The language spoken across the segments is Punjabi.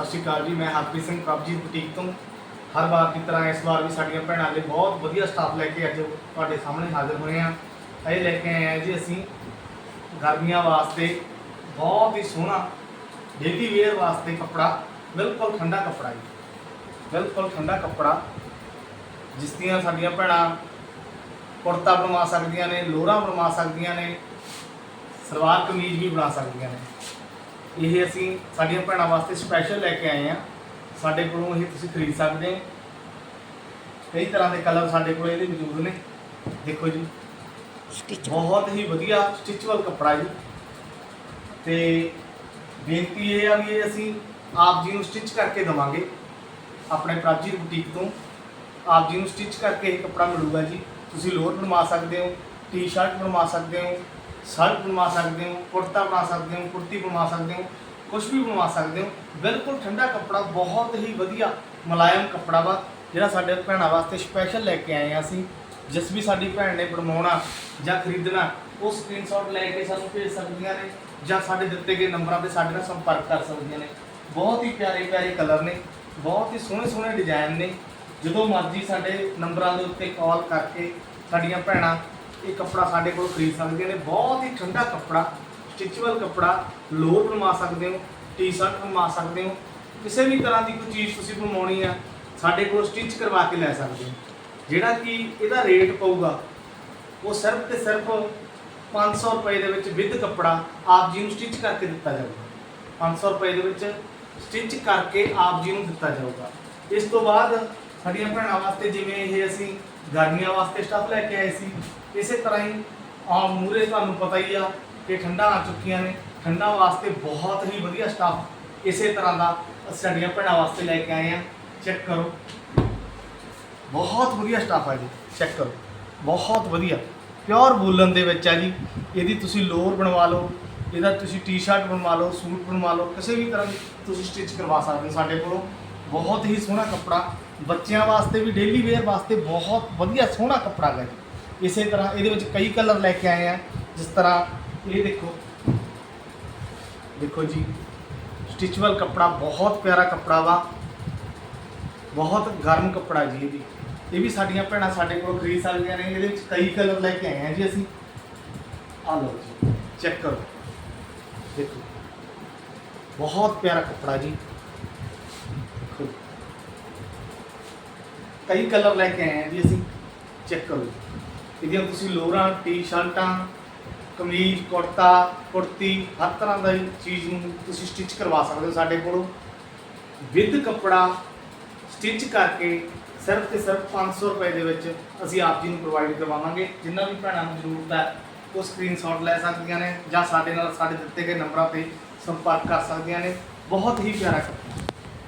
ਸਤਿ ਸ਼੍ਰੀ ਅਕਾਲ ਜੀ, ਮੈਂ ਹਰਪ੍ਰੀਤ ਸਿੰਘ ਪ੍ਰਭਜੀਤ ਬੁਟੀਕ ਤੋਂ। ਹਰ ਵਾਰ ਦੀ ਤਰ੍ਹਾਂ ਇਸ ਵਾਰ ਵੀ ਸਾਡੀਆਂ ਭੈਣਾਂ ਦੇ ਬਹੁਤ ਵਧੀਆ ਸਟਾਫ ਲੈ ਕੇ ਅੱਜ ਤੁਹਾਡੇ ਸਾਹਮਣੇ ਹਾਜ਼ਰ ਹੋਏ ਆ ਇਹ ਲੈ ਕੇ ਆਏ ਆ ਜੀ ਅਸੀਂ ਗਰਮੀਆਂ ਵਾਸਤੇ ਬਹੁਤ ਹੀ ਸੋਹਣਾ ਡੇਲੀ ਵੇਅਰ ਵਾਸਤੇ ਕੱਪੜਾ, ਬਿਲਕੁਲ ਠੰਡਾ ਕੱਪੜਾ ਜੀ। ਬਿਲਕੁਲ ਠੰਡਾ ਕੱਪੜਾ, ਜਿਸ ਦੀਆਂ ਸਾਡੀਆਂ ਭੈਣਾਂ ਕੁੜਤਾ ਬਣਵਾ ਸਕਦੀਆਂ ਨੇ ਲੋਰਾ ਬਣਵਾ ਸਕਦੀਆਂ ਨੇ, ਸਲਵਾਰ ਕਮੀਜ਼ ਵੀ ਬਣਾ ਸਕਦੀਆਂ ਨੇ। ਇਹ ਅਸੀਂ ਸਾਡੀਆਂ ਭੈਣਾਂ ਵਾਸਤੇ ਸਪੈਸ਼ਲ ਲੈ ਕੇ ਆਏ ਆ ਸਾਡੇ ਕੋਲੋਂ ਇਹ ਤੁਸੀਂ ਖਰੀਦ ਸਕਦੇ ਹੋ। ਕਈ ਤਰ੍ਹਾਂ ਦੇ ਕਲਰ ਸਾਡੇ ਕੋਲ ਇਹਦੇ ਮੌਜੂਦ ਨੇ। ਦੇਖੋ ਜੀ ਸਟਿਚ ਬਹੁਤ ਹੀ ਵਧੀਆ ਸਟਿਚਬਲ ਕੱਪੜਾ ਜੀ। ਤੇ ਬੇਨਤੀ ਇਹ ਆ ਵੀ ਇਹ ਅਸੀਂ ਆਪ ਜੀ ਨੂੰ ਸਟਿਚ ਕਰਕੇ ਦਵਾਂਗੇ ਆਪਣੇ ਪ੍ਰਾਚੀ ਬੁਟੀਕ ਤੋਂ। ਆਪ ਜੀ ਨੂੰ ਸਟਿਚ ਕਰਕੇ ਇਹ ਕੱਪੜਾ ਮਿਲੂਗਾ ਜੀ। ਤੁਸੀਂ ਲੋਅਰ ਬਣਵਾ ਸਕਦੇ ਹੋ ਟੀ-ਸ਼ਰਟ ਬਣਵਾ ਸਕਦੇ ਹੋ ਸ਼ਰਟ ਬਣਵਾ ਸਕਦੇ ਹੋ, ਕੁੜਤਾ ਬਣਾ ਸਕਦੇ ਹੋ, ਕੁੜਤੀ ਬਣਵਾ ਸਕਦੇ ਹੋ ਕੁਝ ਵੀ ਬਣਵਾ ਸਕਦੇ ਹੋ, ਬਿਲਕੁਲ ਠੰਡਾ ਕੱਪੜਾ ਬਹੁਤ ਹੀ ਵਧੀਆ ਮੁਲਾਇਮ ਕੱਪੜਾ ਵਾ, ਜਿਹੜਾ ਸਾਡੇ ਭੈਣਾਂ ਵਾਸਤੇ ਸਪੈਸ਼ਲ ਲੈ ਕੇ ਆਏ ਆ ਅਸੀਂ। ਜਿਸ ਵੀ ਸਾਡੀ ਭੈਣ ਨੇ ਬਣਵਾਉਣਾ ਜਾਂ ਖਰੀਦਣਾ, ਉਹ ਸਕਰੀਨਸ਼ਾਟ ਲੈ ਕੇ ਸਾਨੂੰ ਭੇਜ ਸਕਦੀਆਂ ਨੇ ਜਾਂ ਸਾਡੇ ਦਿੱਤੇ ਗਏ ਨੰਬਰਾਂ ਤੇ ਸਾਡੇ ਨਾਲ ਸੰਪਰਕ ਕਰ ਸਕਦੀਆਂ ਨੇ। ਬਹੁਤ ਹੀ ਪਿਆਰੇ ਪਿਆਰੇ ਕਲਰ ਨੇ, ਬਹੁਤ ਹੀ ਸੋਹਣੇ ਸੋਹਣੇ ਡਿਜ਼ਾਈਨ ਨੇ। ਜਦੋਂ ਮਰਜ਼ੀ ਸਾਡੇ ਨੰਬਰਾਂ ਦੇ ਉੱਤੇ ਕਾਲ ਕਰਕੇ ਸਾਡੀਆਂ ਭੈਣਾਂ ਇਹ ਕੱਪੜਾ ਸਾਡੇ ਕੋਲ ਖਰੀਦ ਸਕਦੇ ਨੇ। ਬਹੁਤ ਹੀ ਠੰਡਾ ਕੱਪੜਾ, ਸਟਿਚਬਲ ਕੱਪੜਾ, ਲੋਅਰ ਬਣਵਾ ਸਕਦੇ ਹੋ, ਟੀ-ਸ਼ਰਟ ਬਣਵਾ ਸਕਦੇ ਹੋ, ਕਿਸੇ ਵੀ ਤਰ੍ਹਾਂ ਦੀ ਕੋਈ ਚੀਜ਼ ਤੁਸੀਂ ਬਣਵਾਉਣੀ ਆ, ਸਾਡੇ ਕੋਲ ਸਟਿਚ ਕਰਵਾ ਕੇ ਲੈ ਸਕਦੇ ਹੋ। ਜਿਹੜਾ ਕਿ ਇਹਦਾ ਰੇਟ ਪਊਗਾ, ਉਹ ਸਿਰਫ ਤੇ ਸਿਰਫ 500 ਰੁਪਏ ਦੇ ਵਿੱਚ ਵਿਦ ਕੱਪੜਾ ਆਪ ਜੀ ਨੂੰ ਸਟਿਚ ਕਰਕੇ ਦਿੱਤਾ ਜਾਊਗਾ। 500 ਰੁਪਏ ਦੇ ਵਿੱਚ ਸਟਿਚ ਕਰਕੇ ਆਪ ਜੀ ਨੂੰ ਦਿੱਤਾ ਜਾਊਗਾ। ਇਸ ਤੋਂ ਬਾਅਦ ਸਾਡੀਆਂ ਭੈਣਾਂ ਵਾਸਤੇ ਜਿਵੇਂ ਇਹ ਅਸੀਂ ਗਰਮੀਆਂ ਵਾਸਤੇ ਸਟੱਫ ਲੈ ਕੇ ਆਏ ਸੀ, ਇਸੇ ਤਰ੍ਹਾਂ ਹੀ ਆਮ ਮੂਰੇ ਤੁਹਾਨੂੰ ਪਤਾ ਹੀ ਆ ਕਿ ਠੰਡਾ ਆ ਚੁੱਕੀਆਂ ਨੇ। ਠੰਡਾ ਵਾਸਤੇ ਬਹੁਤ ਹੀ ਵਧੀਆ ਸਟੱਫ ਇਸੇ ਤਰ੍ਹਾਂ ਦਾ ਅਸੀਂ ਸਾਡੀਆਂ ਭੈਣਾਂ ਵਾਸਤੇ ਲੈ ਕੇ ਆਏ ਆ। ਚੈੱਕ ਕਰੋ। ਬਹੁਤ ਵਧੀਆ ਸਟਾਫ ਹੈ ਜੀ। ਚੈੱਕ ਕਰੋ। ਬਹੁਤ ਵਧੀਆ। ਪਿਓਰ ਵੂਲਨ ਦੇ ਵਿੱਚ ਆ ਜੀ। ਇਹਦੀ ਤੁਸੀਂ ਲੋਅਰ ਬਣਵਾ ਲਓ, ਇਹਦਾ ਤੁਸੀਂ ਟੀ-ਸ਼ਰਟ ਬਣਵਾ ਲਓ, ਸੂਟ ਬਣਵਾ ਲਓ, ਕਿਸੇ ਵੀ ਤਰ੍ਹਾਂ ਦੀ ਤੁਸੀਂ ਸਟਿਚ ਕਰਵਾ ਸਕਦੇ ਹੋ ਸਾਡੇ ਕੋਲੋਂ। ਬਹੁਤ ਹੀ ਸੋਹਣਾ ਕੱਪੜਾ। ਬੱਚਿਆਂ ਵਾਸਤੇ ਵੀ ਡੇਲੀ ਵੇਅਰ ਵਾਸਤੇ ਬਹੁਤ ਵਧੀਆ ਸੋਹਣਾ ਕੱਪੜਾ ਹੈ ਜੀ। ਇਸੇ ਤਰ੍ਹਾਂ ਇਹਦੇ ਵਿੱਚ ਕਈ ਕਲਰ ਲੈ ਕੇ ਆਏ ਆ। ਜਿਸ ਤਰ੍ਹਾਂ ਇਹ ਦੇਖੋ। ਦੇਖੋ ਜੀ ਸਟਿਚਬਲ ਕੱਪੜਾ, ਬਹੁਤ ਪਿਆਰਾ ਕੱਪੜਾ ਵਾ। ਬਹੁਤ ਗਰਮ ਕੱਪੜਾ ਜੀ ਇਹ ਵੀ। ਇਹ ਵੀ ਸਾਡੀਆਂ ਭੈਣਾਂ ਸਾਡੇ ਕੋਲ ਖਰੀਦ ਸਕਦੀਆਂ ਨੇ। ਇਹਦੇ ਵਿੱਚ ਕਈ ਕਲਰ ਲੈ ਕੇ ਆਏ ਆ ਜੀ ਅਸੀਂ। ਆ ਲਓ ਜੀ ਚੈੱਕ ਕਰੋ। ਦੇਖੋ। ਬਹੁਤ ਪਿਆਰਾ ਕੱਪੜਾ ਜੀ। ਕਈ ਕਲਰ ਲੈ ਕੇ ਆਏ ਆ ਜੀ, ਅਸੀਂ ਚੈੱਕ ਕਰੋ ਇਹਦੀਆਂ ਤੁਸੀਂ ਲੋਰਾਂ, ਟੀ-ਸ਼ਰਟਾਂ, ਕਮੀਜ਼, ਕੁੜਤਾ, ਕੁੜਤੀ, ਹਰ ਤਰ੍ਹਾਂ ਦਾ ਚੀਜ਼ ਨੂੰ ਤੁਸੀਂ ਸਟਿਚ ਕਰਵਾ ਸਕਦੇ ਹੋ ਸਾਡੇ ਕੋਲੋਂ। ਵਿਦ ਕੱਪੜਾ ਸਟਿਚ ਕਰਕੇ ਸਿਰਫ ਤੇ ਸਿਰਫ 500 ਰੁਪਏ ਦੇ ਵਿੱਚ ਅਸੀਂ ਆਪ ਜੀ ਨੂੰ ਪ੍ਰੋਵਾਈਡ ਕਰਵਾਵਾਂਗੇ। ਜਿੰਨਾ ਵੀ ਭੈਣਾਂ ਨੂੰ ਜ਼ਰੂਰਤ ਹੈ, ਉਹ ਸਕਰੀਨਸ਼ਾਟ ਲੈ ਸਕਦੀਆਂ ਨੇ ਜਾਂ ਸਾਡੇ ਨਾਲ ਸਾਡੇ ਦਿੱਤੇ ਗਏ ਨੰਬਰਾਂ ਤੇ ਸੰਪਰਕ ਕਰ ਸਕਦੀਆਂ ਨੇ। ਬਹੁਤ ਹੀ ਪਿਆਰਾ ਕੱਪੜਾ।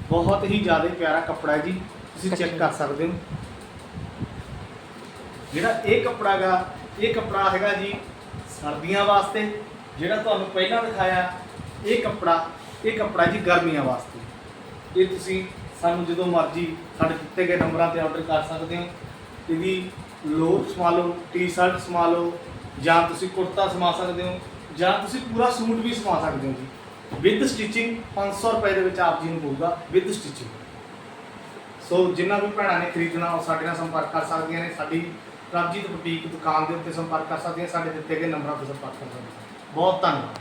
ਬਹੁਤ ਹੀ ਜ਼ਿਆਦਾ ਪਿਆਰਾ ਕੱਪੜਾ ਹੈ ਜੀ। ਤੁਸੀਂ ਚੈੱਕ ਕਰ ਸਕਦੇ ਹੋ। ਜਿਹੜਾ ਇਹ ਕੱਪੜਾ ਗਾ ਇਹ ਕੱਪੜਾ ਹੈਗਾ ਜੀ ਸਰਦੀਆਂ ਵਾਸਤੇ ਜਿਹੜਾ ਤੁਹਾਨੂੰ ਪਹਿਲਾਂ ਦਿਖਾਇਆ ਇਹ ਕੱਪੜਾ ਇਹ ਕੱਪੜਾ ਜੀ ਗਰਮੀਆਂ ਵਾਸਤੇ। ਇਹ ਤੁਸੀਂ ਸਾਨੂੰ ਜਦੋਂ ਮਰਜ਼ੀ ਸਾਡੇ ਦਿੱਤੇ ਗਏ ਨੰਬਰਾਂ ਤੇ ਆਰਡਰ ਕਰ ਸਕਦੇ ਹੋ। ਇਹਦੀ ਲੋਅਰ ਸਮਾ ਲਓ ਟੀ-ਸ਼ਰਟ ਸਮਾ ਲਓ ਜਾਂ ਤੁਸੀਂ ਕੁੜਤਾ ਸਮਾ ਸਕਦੇ ਹੋ ਜਾਂ ਤੁਸੀਂ ਪੂਰਾ ਸੂਟ ਵੀ ਸਮਾ ਸਕਦੇ ਹੋ ਜੀ। ਵਿਦ ਸਟਿਚਿੰਗ 500 ਰੁਪਏ ਦੇ ਵਿੱਚ ਆਪ ਜੀ ਨੂੰ ਪਊਗਾ ਵਿਦ ਸਟਿਚਿੰਗ ਸੋ ਜਿਨ੍ਹਾਂ ਵੀ ਭੈਣਾਂ ਨੇ ਖਰੀਦਣਾ, ਉਹ ਸਾਡੇ ਨਾਲ ਸੰਪਰਕ ਕਰ ਸਕਦੀਆਂ ਨੇ, ਸਾਡੀ ਪ੍ਰਭਜੀਤ ਬੁਟੀਕ ਦੁਕਾਨ ਦੇ ਉੱਤੇ ਸੰਪਰਕ ਕਰ ਸਕਦੀਆਂ, ਸਾਡੇ ਦਿੱਤੇ ਗਏ ਨੰਬਰਾਂ ਤੇ ਸੰਪਰਕ ਕਰ ਸਕਦੀਆਂ ਬਹੁਤ ਧੰਨਵਾਦ।